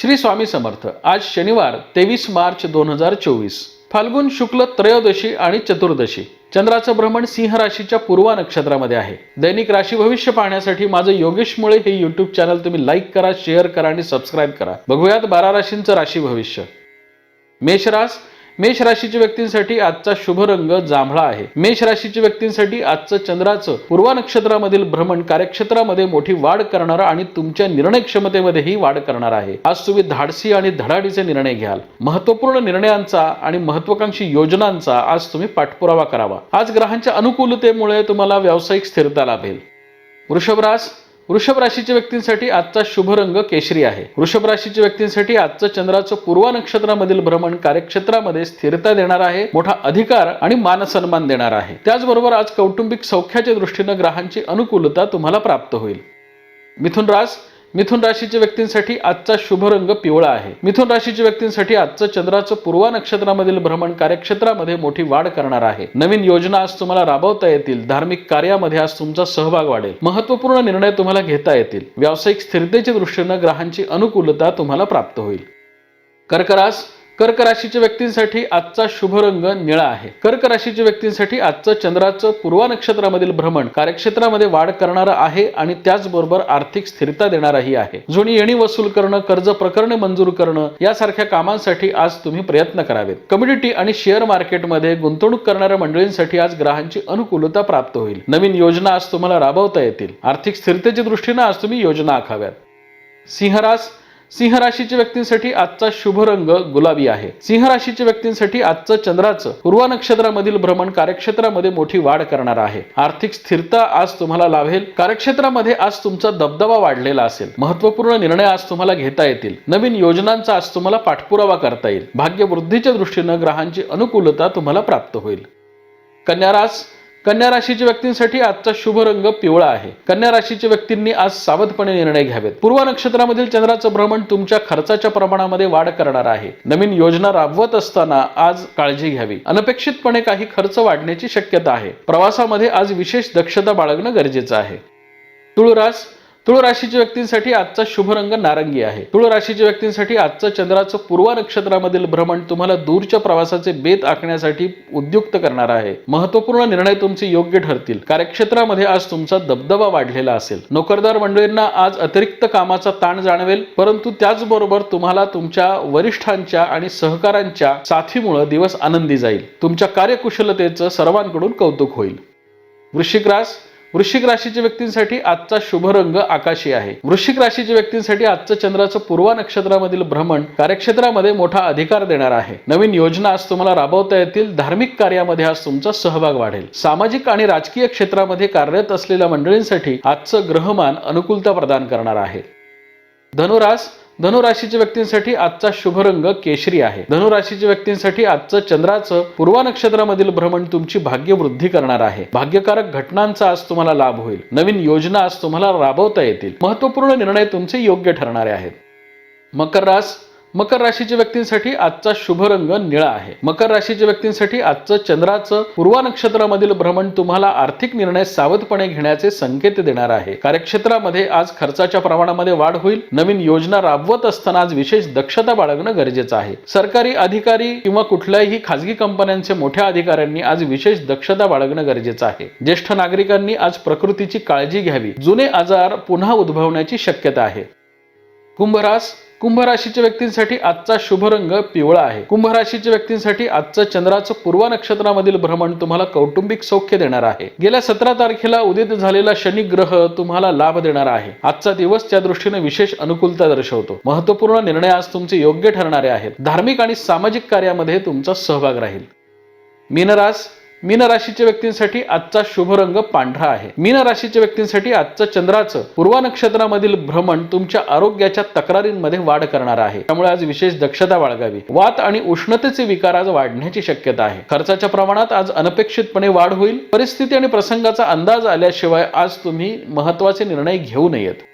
श्री स्वामी समर्थ. आज शनिवार तेवीस मार्च दोन हजार चोवीस. फाल्गुन शुक्ल त्रयोदशी आणि चतुर्दशी. चंद्राचं भ्रमण सिंह राशीच्या पूर्वा नक्षत्रामध्ये आहे. दैनिक राशी भविष्य पाहण्यासाठी माझं योगेश मुळे हे युट्यूब चॅनल तुम्ही लाईक करा शेअर करा आणि सबस्क्राईब करा. बघूयात बारा राशींचं राशी भविष्य. मेषरास मेष राशीच्या व्यक्तींसाठी आजचा शुभ रंग जांभळा आहे. मेष राशीच्या व्यक्तींसाठी आजचं चंद्राचं पूर्वा नक्षत्रामधील भ्रमण कार्यक्षेत्रामध्ये मोठी वाढ करणार आणि तुमच्या निर्णय क्षमतेमध्येही वाढ करणार आहे. आज तुम्ही धाडसी आणि धडाडीचे निर्णय घ्याल. महत्त्वपूर्ण निर्णयांचा आणि महत्वाकांक्षी योजनांचा आज तुम्ही पाठपुरावा करावा. आज ग्रहांच्या अनुकूलतेमुळे तुम्हाला व्यावसायिक स्थिरता लाभेल. वृषभरास वृषभ राशीच्या व्यक्तींसाठी आजचा शुभ रंग केशरी आहे. वृषभ राशीच्या व्यक्तींसाठी आजचं चंद्राचं पूर्वा नक्षत्रामधील भ्रमण कार्यक्षेत्रामध्ये स्थिरता देणार आहे मोठा अधिकार आणि मानसन्मान देणार आहे. त्याचबरोबर आज कौटुंबिक सौख्याच्या दृष्टीनं ग्रहांची अनुकूलता तुम्हाला प्राप्त होईल. मिथुन रास मिथुन राशीच्या व्यक्तींसाठी आजचा शुभ रंग पिवळा आहे. मिथुन राशीच्या व्यक्तींसाठी आजचं चंद्राचं पूर्वा नक्षत्रामधील भ्रमण कार्यक्षेत्रामध्ये मोठी वाढ करणार आहे. नवीन योजना आज तुम्हाला राबवता येतील. धार्मिक कार्यामध्ये आज तुमचा सहभाग वाढेल. महत्त्वपूर्ण निर्णय तुम्हाला घेता येतील. व्यावसायिक स्थिरतेच्या दृष्टीनं ग्रहांची अनुकूलता तुम्हाला प्राप्त होईल. कर्करास कर्क राशीच्या व्यक्तींसाठी आजचा शुभ रंग निळा आहे. कर्क राशीच्या व्यक्तींसाठी आजचं चंद्राचं पूर्वा नक्षत्रामधील भ्रमण कार्यक्षेत्रामध्ये वाढ करणारं आहे आणि त्याचबरोबर आर्थिक स्थिरता देणारही आहे. जुनी येणी वसूल करणं कर्ज प्रकरणे मंजूर करणं यासारख्या कामांसाठी आज तुम्ही प्रयत्न करावेत. कम्युनिटी आणि शेअर मार्केटमध्ये गुंतवणूक करणाऱ्या मंडळींसाठी आज ग्रहांची अनुकूलता प्राप्त होईल. नवीन योजना आज तुम्हाला राबवता येतील. आर्थिक स्थिरतेच्या दृष्टीनं आज तुम्ही योजना आखाव्यात. सिंहरास सिंह राशीच्या व्यक्तींसाठी आजचा शुभ रंग गुलाबी आहे. सिंह राशीच्या व्यक्तींसाठी आजचं चंद्राचं पूर्वा नक्षत्रामधील भ्रमण कार्यक्षेत्रामध्ये मोठी वाढ करणार आहे. आर्थिक स्थिरता आज तुम्हाला लाभेल. कार्यक्षेत्रामध्ये आज तुमचा दबदबा वाढलेला असेल. महत्त्वपूर्ण निर्णय आज तुम्हाला घेता येतील. नवीन योजनांचा आज तुम्हाला पाठपुरावा करता येईल. भाग्यवृद्धीच्या दृष्टीनं ग्रहांची अनुकूलता तुम्हाला प्राप्त होईल. कन्यारास कन्या राशीच्या व्यक्तींसाठी आजचा शुभ रंग पिवळा आहे. कन्या राशीच्या व्यक्तींनी आज सावधपणे निर्णय घ्यावेत. पूर्व नक्षत्रामधील चंद्राचं भ्रमण तुमच्या खर्चाच्या प्रमाणामध्ये वाढ करणार आहे. नवीन योजना राबवत असताना आज काळजी घ्यावी. अनपेक्षितपणे काही खर्च वाढण्याची शक्यता आहे. प्रवासामध्ये आज विशेष दक्षता बाळगणं गरजेचं आहे. तुळरास तुळ राशीच्या व्यक्तींसाठी आजचा शुभ रंग नारंगी आहे. तुळ राशीच्या व्यक्तींसाठी आजचं चंद्राचं पूर्वा नक्षत्रामधील भ्रमण तुम्हाला दूरच्या प्रवासाचे बेत आखण्यासाठी उद्युक्त करणार आहे. महत्त्वपूर्ण निर्णय तुमचे योग्य ठरतील. कार्यक्षेत्रामध्ये आज तुमचा दबदबा वाढलेला असेल. नोकरदार मंडळींना आज अतिरिक्त कामाचा ताण जाणवेल परंतु त्याचबरोबर तुम्हाला तुमच्या वरिष्ठांच्या आणि सहकारांच्या साथीमुळे दिवस आनंदी जाईल. तुमच्या कार्यकुशलतेचं सर्वांकडून कौतुक होईल. वृश्चिक रास वृश्चिक राशीच्या व्यक्तींसाठी आजचा शुभ रंग आकाशी आहे. वृश्चिक राशीच्या व्यक्तींसाठी आजचं चंद्राचं पूर्वा नक्षत्रामधील भ्रमण कार्यक्षेत्रामध्ये मोठा अधिकार देणार आहे. नवीन योजना आज तुम्हाला राबवता येतील धार्मिक कार्यामध्ये आज तुमचा सहभाग वाढेल. सामाजिक आणि राजकीय क्षेत्रामध्ये कार्यरत असलेल्या मंडळींसाठी आजचं ग्रहमान अनुकूलता प्रदान करणार आहे. धनुरास धनुराशीच्या व्यक्तींसाठी आजचा शुभ रंग केशरी आहे. धनुराशीच्या व्यक्तींसाठी आजचं चंद्राचं पूर्वा नक्षत्रामधील भ्रमण तुमची भाग्यवृद्धी करणार आहे. भाग्यकारक घटनांचा आज तुम्हाला लाभ होईल. नवीन योजना आज तुम्हाला राबवता येतील. महत्त्वपूर्ण निर्णय तुमचे योग्य ठरणारे आहेत. मकर रास मकर राशीच्या व्यक्तींसाठी आजचा शुभ रंग निळा आहे. मकर राशीच्या व्यक्तींसाठी आजचं चंद्राचं पूर्वा नक्षत्रामधील भ्रमण तुम्हाला आर्थिक निर्णय सावधपणे घेण्याचे संकेत देणार आहे. कार्यक्षेत्रामध्ये आज खर्चाच्या प्रमाणामध्ये वाढ होईल. नवीन योजना राबवत असताना आज विशेष दक्षता बाळगणं गरजेचं आहे. सरकारी अधिकारी किंवा कुठल्याही खाजगी कंपन्यांचे मोठ्या अधिकाऱ्यांनी आज विशेष दक्षता बाळगणं गरजेचं आहे. ज्येष्ठ नागरिकांनी आज प्रकृतीची काळजी घ्यावी. जुने आजार पुन्हा उद्भवण्याची शक्यता आहे. कुंभरास कुंभ राशीच्या व्यक्तींसाठी आजचा शुभ रंग पिवळा आहे. कुंभ राशीच्या व्यक्तींसाठी आजचं चंद्राचं पूर्व नक्षत्रामधील भ्रमण तुम्हाला कौटुंबिक सौख्य देणार आहे. गेल्या सतरा तारखेला उदित झालेला शनी ग्रह तुम्हाला लाभ देणार आहे. आजचा दिवस त्या दृष्टीने विशेष अनुकूलता दर्शवतो. महत्त्वपूर्ण निर्णय आज तुमचे योग्य ठरणारे आहेत. धार्मिक आणि सामाजिक कार्यामध्ये तुमचा सहभाग राहील. मीनरास मीन राशीच्या व्यक्तींसाठी आजचा शुभ रंग पांढरा आहे. मीन राशीच्या व्यक्तींसाठी आजचं चंद्राचं पूर्वा नक्षत्रामधील भ्रमण तुमच्या आरोग्याच्या तक्रारींमध्ये वाढ करणार आहे. त्यामुळे आज विशेष दक्षता बाळगावी. वात आणि उष्णतेचे विकार आज वाढण्याची शक्यता आहे. खर्चाच्या प्रमाणात आज अनपेक्षितपणे वाढ होईल. परिस्थिती आणि प्रसंगाचा अंदाज आल्याशिवाय आज तुम्ही महत्त्वाचे निर्णय घेऊ नयेत.